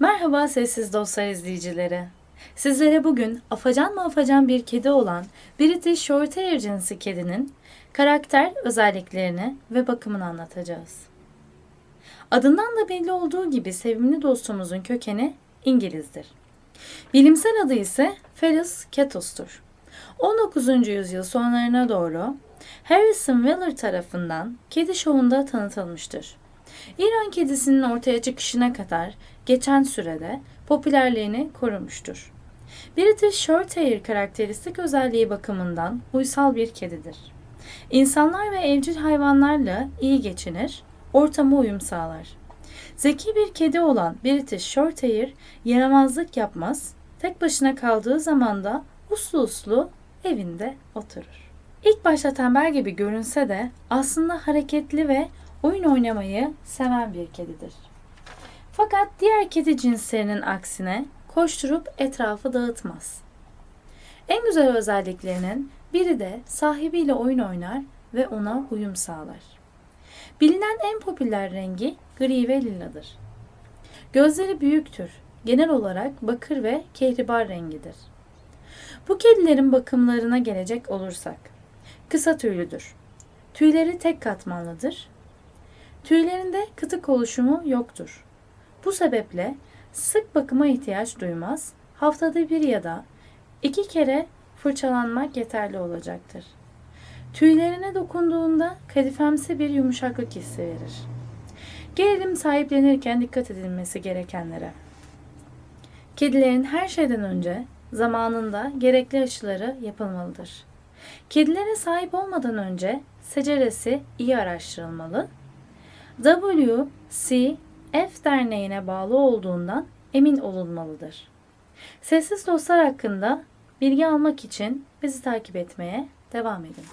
Merhaba sessiz dostlar izleyicileri. Sizlere bugün afacan mı afacan bir kedi olan British Shorthair cinsi kedinin karakter özelliklerini ve bakımını anlatacağız. Adından da belli olduğu gibi sevimli dostumuzun kökeni İngilizdir. Bilimsel adı ise Felis catus'tur. 19. yüzyıl sonlarına doğru Harrison Weller tarafından kedi şovunda tanıtılmıştır. İran kedisinin ortaya çıkışına kadar geçen sürede popülerliğini korumuştur. British Shorthair karakteristik özelliği bakımından uysal bir kedidir. İnsanlar ve evcil hayvanlarla iyi geçinir, ortama uyum sağlar. Zeki bir kedi olan British Shorthair yaramazlık yapmaz, tek başına kaldığı zaman da uslu uslu evinde oturur. İlk başta tembel gibi görünse de aslında hareketli ve oyun oynamayı seven bir kedidir. Fakat diğer kedi cinslerinin aksine koşturup etrafı dağıtmaz. En güzel özelliklerinin biri de sahibiyle oyun oynar ve ona uyum sağlar. Bilinen en popüler rengi gri ve liladır. Gözleri büyüktür. Genel olarak bakır ve kehribar rengidir. Bu kedilerin bakımlarına gelecek olursak, kısa tüylüdür. Tüyleri tek katmanlıdır. Tüylerinde kıtık oluşumu yoktur. Bu sebeple sık bakıma ihtiyaç duymaz, haftada bir ya da iki kere fırçalanmak yeterli olacaktır. Tüylerine dokunduğunda kadifemsi bir yumuşaklık hissi verir. Gelelim sahiplenirken dikkat edilmesi gerekenlere. Kedilerin her şeyden önce zamanında gerekli aşıları yapılmalıdır. Kedilere sahip olmadan önce seceresi iyi araştırılmalı. WCF derneğine bağlı olduğundan emin olunmalıdır. Sessiz dostlar hakkında bilgi almak için bizi takip etmeye devam edin.